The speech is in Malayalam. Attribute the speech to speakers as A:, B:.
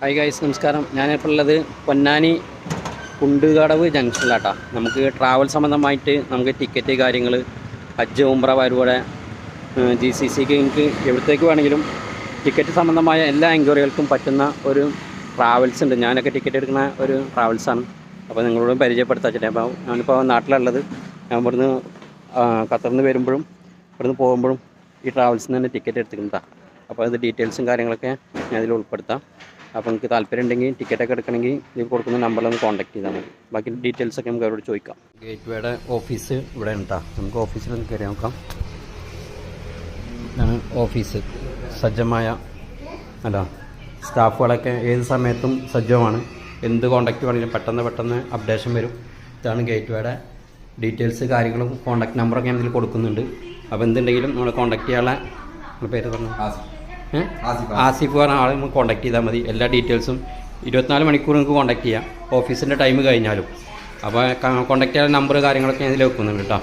A: ഹായ് ഗൈസ് നമസ്കാരം. ഞാനിപ്പോൾ ഉള്ളത് പൊന്നാനി കുണ്ടുകടവ് ജംഗ്ഷനിലാട്ടാ. നമുക്ക് ട്രാവൽ സംബന്ധമായിട്ട് നമുക്ക് ടിക്കറ്റ് കാര്യങ്ങൾ ഹജ്ജ് ഉംറ വരുവടെ ജി സി സിക്ക് നിങ്ങൾക്ക് എവിടത്തേക്ക് വേണമെങ്കിലും ടിക്കറ്റ് സംബന്ധമായ എല്ലാ എൻക്വയറികൾക്കും പറ്റുന്ന ഒരു ട്രാവൽസ് ഉണ്ട്. ഞാനൊക്കെ ടിക്കറ്റ് എടുക്കുന്ന ഒരു ട്രാവൽസാണ് അപ്പോൾ നിങ്ങളോട് പരിചയപ്പെടുത്താച്ചിട്ടേ അപ്പോൾ ഞാനിപ്പോൾ നാട്ടിലുള്ളത്. ഞാൻ ഇവിടുന്ന് ഖത്തറിൽ നിന്ന് വരുമ്പോഴും ഇവിടുന്ന് പോകുമ്പോഴും ഈ ട്രാവൽസിൽ നിന്ന് തന്നെ ടിക്കറ്റ് എടുത്തിട്ടുണ്ടാ അപ്പോൾ അത് ഡീറ്റെയിൽസും കാര്യങ്ങളൊക്കെ ഞാൻ ഇതിൽ ഉൾപ്പെടുത്താം. അപ്പോൾ നിങ്ങൾക്ക് താല്പര്യം ഉണ്ടെങ്കിൽ ടിക്കറ്റൊക്കെ എടുക്കണമെങ്കിൽ ഇതിൽ കൊടുക്കുന്ന നമ്പറിൽ ഒന്ന് കോൺടാക്ട് ചെയ്താൽ മതി. ബാക്കി ഡീറ്റെയിൽസ് ഒക്കെ നമുക്ക് അവരോട് ചോദിക്കാം. ഗേറ്റ് വേയുടെ ഓഫീസ് ഇവിടെ ഉണ്ടാ നമുക്ക് ഓഫീസിൽ ഒന്ന് കയറി നോക്കാം. ഇതാണ് ഓഫീസ് സജ്ജമായ അല്ല സ്റ്റാഫുകളൊക്കെ ഏത് സമയത്തും സജ്ജമാണ്. എന്ത് കോണ്ടാക്ട് വേണമെങ്കിലും പെട്ടെന്ന് പെട്ടെന്ന് അപ്ഡേഷൻ വരും. ഇതാണ് ഗേറ്റ് വേയുടെ ഡീറ്റെയിൽസ് കാര്യങ്ങളും കോൺടാക്ട് നമ്പറൊക്കെ ഞാൻ ഇതിൽ കൊടുക്കുന്നുണ്ട്. അപ്പോൾ എന്തുണ്ടെങ്കിലും നമ്മൾ കോൺടാക്ട് ചെയ്യാനുള്ള നിങ്ങളുടെ പേര് പറഞ്ഞു? ആസിഫ് പറഞ്ഞ ആളെ നമുക്ക് കോൺടാക്ട് ചെയ്താൽ മതി. എല്ലാ ഡീറ്റെയിൽസും ഇരുപത്തിനാല് മണിക്കൂർ നിങ്ങൾക്ക് കോൺടാക്ട് ചെയ്യാം. ഓഫീസിന്റെ ടൈം കഴിഞ്ഞാലും. അപ്പോൾ കോൺടാക്ട് ചെയ്യാൻ നമ്പർ കാര്യങ്ങളൊക്കെ ഞാൻ ഇതിൽ വെക്കുന്നുണ്ട് കേട്ടോ.